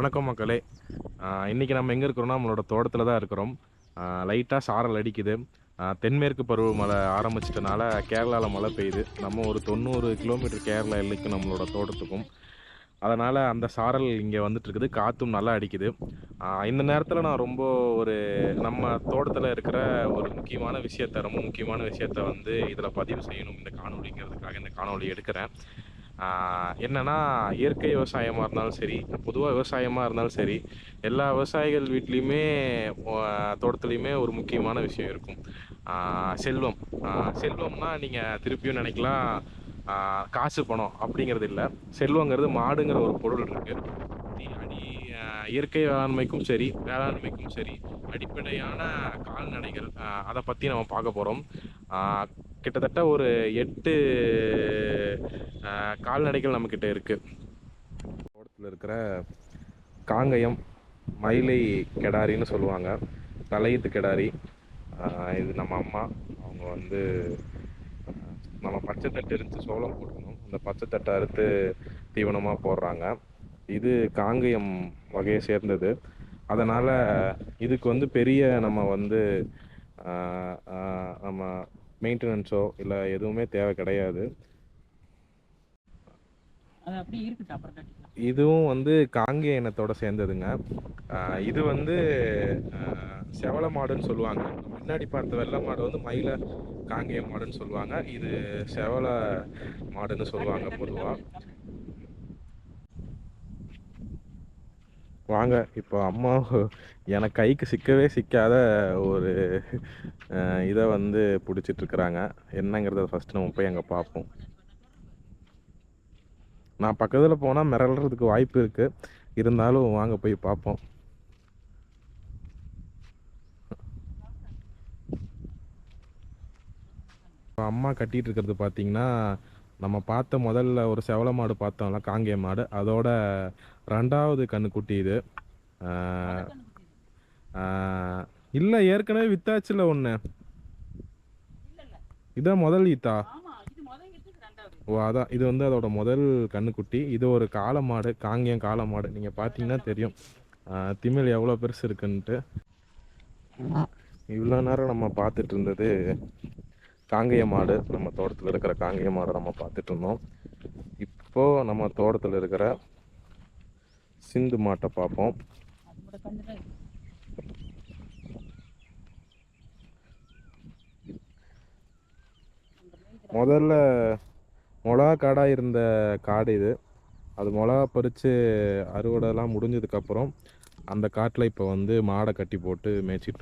வணக்கம் மக்களே. இன்றைக்கி இன்னைக்கு நம்ம எங்கே இருக்கிறோம்னா நம்மளோட தோட்டத்தில் தான் இருக்கிறோம். லைட்டாக சாரல் அடிக்குது. தென்மேற்கு பருவமழை ஆரம்பிச்சிட்டனால கேரளாவில் மழை பெய்யுது. நம்ம ஒரு தொண்ணூறு கிலோமீட்டர் கேரளா எல்லைக்கும் நம்மளோட தோட்டத்துக்கும். அதனால் அந்த சாரல் இங்கே வந்துட்டுருக்குது காற்றும் நல்லா அடிக்குது. இந்த நேரத்தில் நான் ரொம்ப ஒரு நம்ம தோட்டத்தில் இருக்கிற ஒரு முக்கியமான விஷயத்த ரொம்ப முக்கியமான விஷயத்த வந்து இதில் பதிவு செய்யணும். இந்த காணொலிங்கிறதுக்காக இந்த காணொலி எடுக்கிறேன். என்னன்னா இயற்கை விவசாயமாக இருந்தாலும் சரி பொதுவாக விவசாயமாக இருந்தாலும் சரி எல்லா விவசாயிகள் வீட்லேயுமே தோட்டத்துலேயுமே ஒரு முக்கியமான விஷயம் இருக்கும். செல்வம். செல்வம்னா நீங்கள் திருப்பியும் நினைக்கலாம் காசு பணம் அப்படிங்கிறது இல்லை. செல்வங்கிறது மாடுங்கிற ஒரு பொருள் இருக்குது இயற்கை வேளாண்மைக்கும் சரி வேளாண்மைக்கும் சரி அடிப்படையான கால்நடைகள் அதை பற்றி நம்ம பார்க்க போகிறோம் கிட்டத்தட்ட ஒரு எட்டு கால்நடைகள் நம்மக்கிட்ட இருக்குது தோட்டத்தில் இருக்கிற காங்கயம் மயிலை கெடாரின்னு சொல்லுவாங்க. தலையீத்து கெடாரி. இது நம்ம அம்மா. அவங்க வந்து நம்ம பச்சை தட்டு இருந்துச்சு சோளம் போட்டுக்கணும். அந்த பச்சை தட்டை அறுத்து தீவனமாக போடுறாங்க. இது காங்கயம் வகையை சேர்ந்தது. அதனால் இதுக்கு வந்து பெரிய நம்ம வந்து நம்ம மெயின்டெனன்ஸோ இல்லை எதுவுமே தேவை கிடையாது. இதுவும் வந்து காங்கேய இனத்தோட சேர்ந்ததுங்க. இது வந்து செவல மாடுன்னு சொல்லுவாங்க. முன்னாடி பார்த்த வெள்ளை மாடு வந்து மயில காங்கேய மாடுன்னு சொல்லுவாங்க. இது செவல மாடுன்னு சொல்லுவாங்க பொதுவாக வாங்க. இப்போ அம்மா எனக்கு கைக்கு சிக்கவே சிக்காத ஒரு இதை வந்து பிடிச்சிட்டு இருக்கிறாங்க என்னங்கிறத ஃபஸ்ட்டு நம்ம போய் அங்கே பார்ப்போம் நான் பக்கத்தில் போனால் மிரளறதுக்கு வாய்ப்பு இருக்குது இருந்தாலும் வாங்க போய் பார்ப்போம் இப்போ அம்மா கட்டிகிட்டு இருக்கிறது பார்த்தீங்கன்னா நம்ம பார்த்த முதல்ல ஒரு செவல மாடு பார்த்தோம்ல காங்கேய மாடு. அதோட ரெண்டாவது கண்ணுக்குட்டி இது. இல்லை ஏற்கனவே வித்தாச்சுல ஒன்று இதான் முதல் ஈத்தா? ஆமா இது முதல் எடுத்து ரெண்டாவது. ஓ அதான். இது வந்து அதோட முதல் கண்ணுக்குட்டி இது ஒரு காளை மாடு காங்கேயம் காளை மாடு. நீங்கள் பார்த்தீங்கன்னா தெரியும். ஆஹ் திமில் எவ்வளோ பெருசு இருக்குன்ட்டு. இவ்வளோ நேரம் நம்ம பார்த்துட்டு இருந்தது. காங்கேய மாடு நம்ம தோட்டத்தில் இருக்கிற காங்கேய மாடை நம்ம பார்த்துட்டு இருந்தோம். இப்போ நம்ம தோட்டத்தில் இருக்கிற சிந்து மாட்டை பார்ப்போம். முதல்ல மிளகா காடாக இருந்த காடு இது. அது மிளகா பறித்து அறுவடைலாம் முடிஞ்சதுக்கப்புறம் அந்த காட்டில் இப்போ வந்து மாடை கட்டி போட்டு மேய்ச்சிட்டு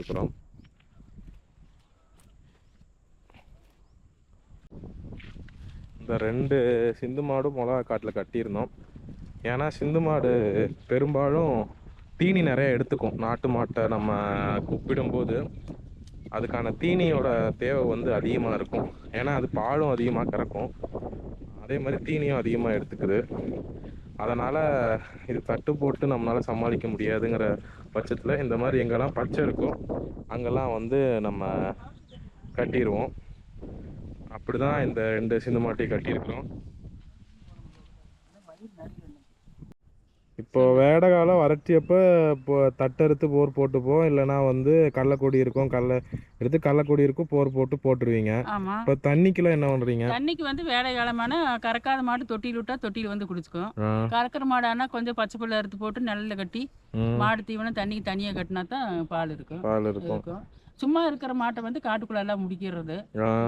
இந்த ரெண்டு சிந்து மாடும் மிளகா காட்டில் கட்டியிருந்தோம். ஏன்னா சிந்து மாடு பெரும்பாலும் தீனி நிறைய எடுத்துக்கும். நாட்டு மாட்டை நம்ம கூப்பிடும்போது அதுக்கான தீனியோட தேவை வந்து அதிகமாக இருக்கும். ஏன்னா அது பாலும் அதிகமாக கறக்கும். அதே மாதிரி தீனியும் அதிகமாக எடுத்துக்குது. அதனால் இது தட்டு போட்டு நம்மளால் சமாளிக்க முடியாதுங்கிற பட்சத்தில் இந்த மாதிரி எங்கெல்லாம் பச்சை இருக்கோ அங்கெல்லாம் வந்து நம்ம கட்டிடுவோம் அப்படி தான் இந்த ரெண்டு சிந்து மாட்டையும் கட்டியிருக்கிறோம். இப்போ வேடை காலம் வறட்சியப்ப இப்போ தட்டறுத்து போர் போட்டுப்போம். இல்லைன்னா வந்து கடலக்கொடி இருக்கும் கடல எடுத்து கடலக்கொடி இருக்கும் போர் போட்டு போட்டுருவீங்க. இப்போ தண்ணிக்கெல்லாம் என்ன பண்ணுறீங்க தண்ணிக்கு வந்து வேடை காலமான கறக்காத மாடு தொட்டியில் விட்டா தொட்டியில் வந்து குடிச்சுக்கும். கறக்கிற மாடு ஆனால் கொஞ்சம் பச்சை புல்ல அறுத்து போட்டு நிழல்ல கட்டி மாடு தீவனம் தண்ணிக்கு தனியாக கட்டினா தான் பால் இருக்கும். பால் இருக்கும். சும்மா இருக்கிற மாட்டை வந்து காட்டுக்குள்ள எல்லாம் முடிக்கிறது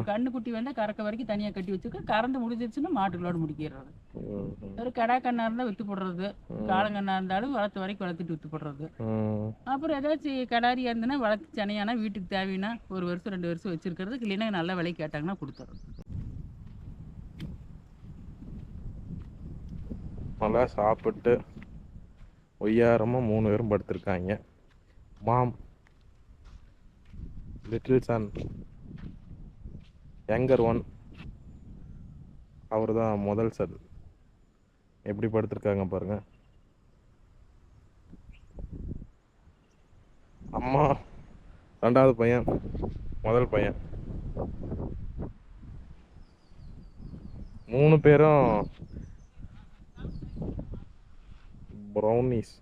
கண்ணுக்குட்டி வந்து கறக்க வரைக்கும் தனியாக கட்டி வச்சுக்க கறந்து முடிஞ்சிருச்சுன்னா மாட்டுகளோட முடிக்கிறது. ஒரு கடா கண்ணா இருந்தால் வித்து போடுறது. காலங்கண்ணா இருந்தாலும் வளர்த்து வரைக்கும் வளர்த்துட்டு வித்து போடுறது. அப்புறம் ஏதாச்சும் கடாரியாக இருந்ததுன்னா வளர்த்து சனையானா வீட்டுக்கு தேவைன்னா ஒரு வருஷம் ரெண்டு வருஷம் வச்சிருக்கிறது இல்லைன்னா நல்ல விலை கேட்டாங்கன்னா கொடுத்துறது நல்லா சாப்பிட்டு ஒய்யாரமாக மூணு பேரும் படுத்திருக்காங்க. Mom. Little son younger one அவர் தான் முதல் சன். எப்படி படுத்திருக்காங்க பாருங்க. அம்மா ரெண்டாவது பையன் முதல் பையன். மூணு பேரும் ப்ரௌனிஸ்